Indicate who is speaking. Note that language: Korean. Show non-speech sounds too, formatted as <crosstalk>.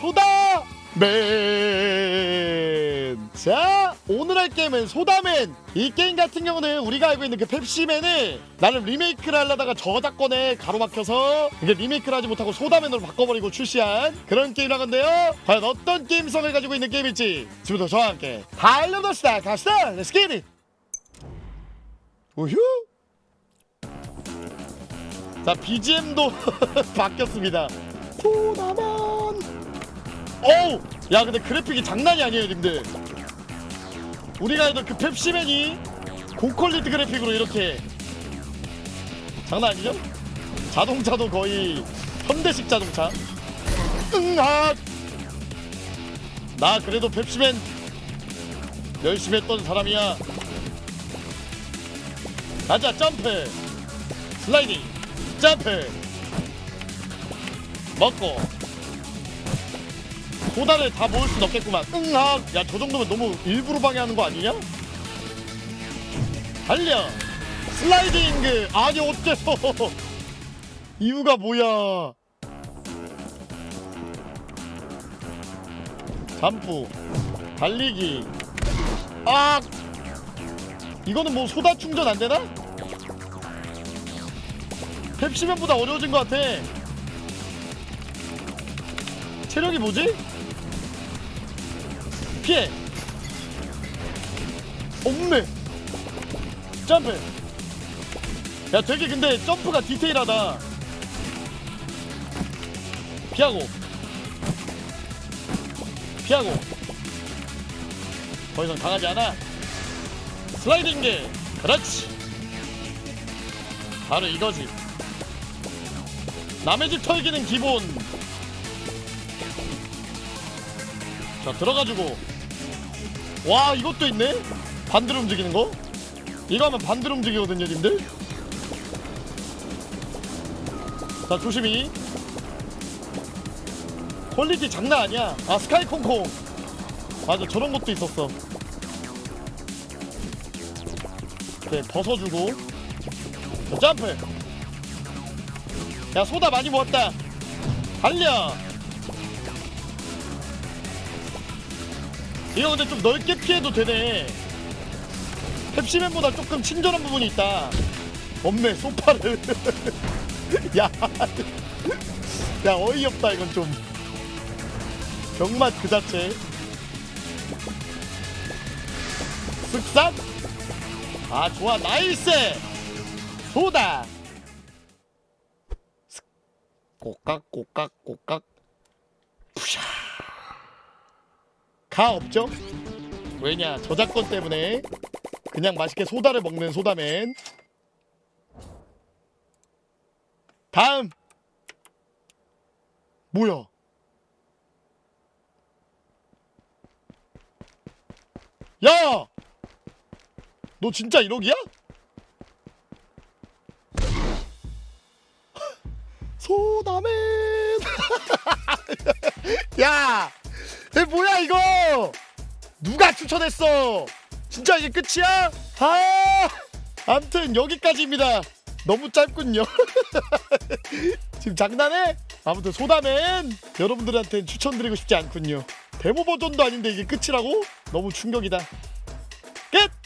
Speaker 1: 소다 맨. 자 오늘 할 게임은 소다맨. 이 게임 같은 경우는 우리가 알고 있는 그 펩시맨을 나는 리메이크를 하려다가 저작권에 가로막혀서 이게 리메이크를 하지 못하고 소다맨으로 바꿔버리고 출시한 그런 게임이란 건데요. 과연 어떤 게임성을 가지고 있는 게임일지 지금부터 저와 함께 달려봅시다. 갑시다. 렛츠 기릿 우휴 자 BGM도 <laughs> 바뀌었습니다. 소다맨 어우! 야 근데 그래픽이 장난이 아니에요 님들. 우리가 알던 그 펩시맨이 고퀄리티 그래픽으로 이렇게 장난 아니죠? 자동차도 거의 현대식 자동차. 응아 나 그래도 펩시맨 열심히 했던 사람이야. 가자 점프! 슬라이딩! 점프! 먹고 소다를 다 모을 순 없겠구만. 응아 야저 정도면 너무 일부러 방해하는 거 아니냐? 달려! 슬라이딩 그 아니 어째서? <laughs> 이유가 뭐야? 잠프 달리기. 아 이거는 뭐 소다 충전 안 되나? 펩시맨보다 어려워진 것 같아. 체력이 뭐지? 피해. 없네. 점프. 야 되게 근데 점프가 디테일하다. 피하고. 피하고. 더 이상 강하지 않아. 슬라이딩 게. 그렇지. 바로 이거지. 남의 집 털기는 기본 자 들어가지고. 와 이것도 있네? 반대로 움직이는 거? 이거 하면 반대로 움직이거든요 님들? 자 조심히. 퀄리티 장난 아니야. 아 스카이 콩콩. 맞아 저런 것도 있었어. 네 벗어주고. 자, 점프. 야 소다 많이 모았다. 달려 이거 근데 좀 넓게 피해도 되네. 펩시맨보다 조금 친절한 부분이 있다. 없네 소파를. <laughs> 야, 야 어이없다 이건 좀. 병맛 그 자체. 쓱싹. 아 좋아. 나이스! 소다. 슥. 꼬깍 꼬깍 꼬깍 푸샤 가 없죠? 왜냐 저작권 때문에 그냥 맛있게 소다를 먹는 소다맨 다음 뭐야 야! 너 진짜 1억이야? <laughs> 소다맨 <laughs> 야! 이 뭐야 이거? 누가 추천했어? 진짜 이게 끝이야? 아, 아무튼 여기까지입니다. 너무 짧군요. <laughs> 지금 장난해? 아무튼 소다맨 여러분들한테는 추천드리고 싶지 않군요. 데모 버전도 아닌데 이게 끝이라고? 너무 충격이다. 끝!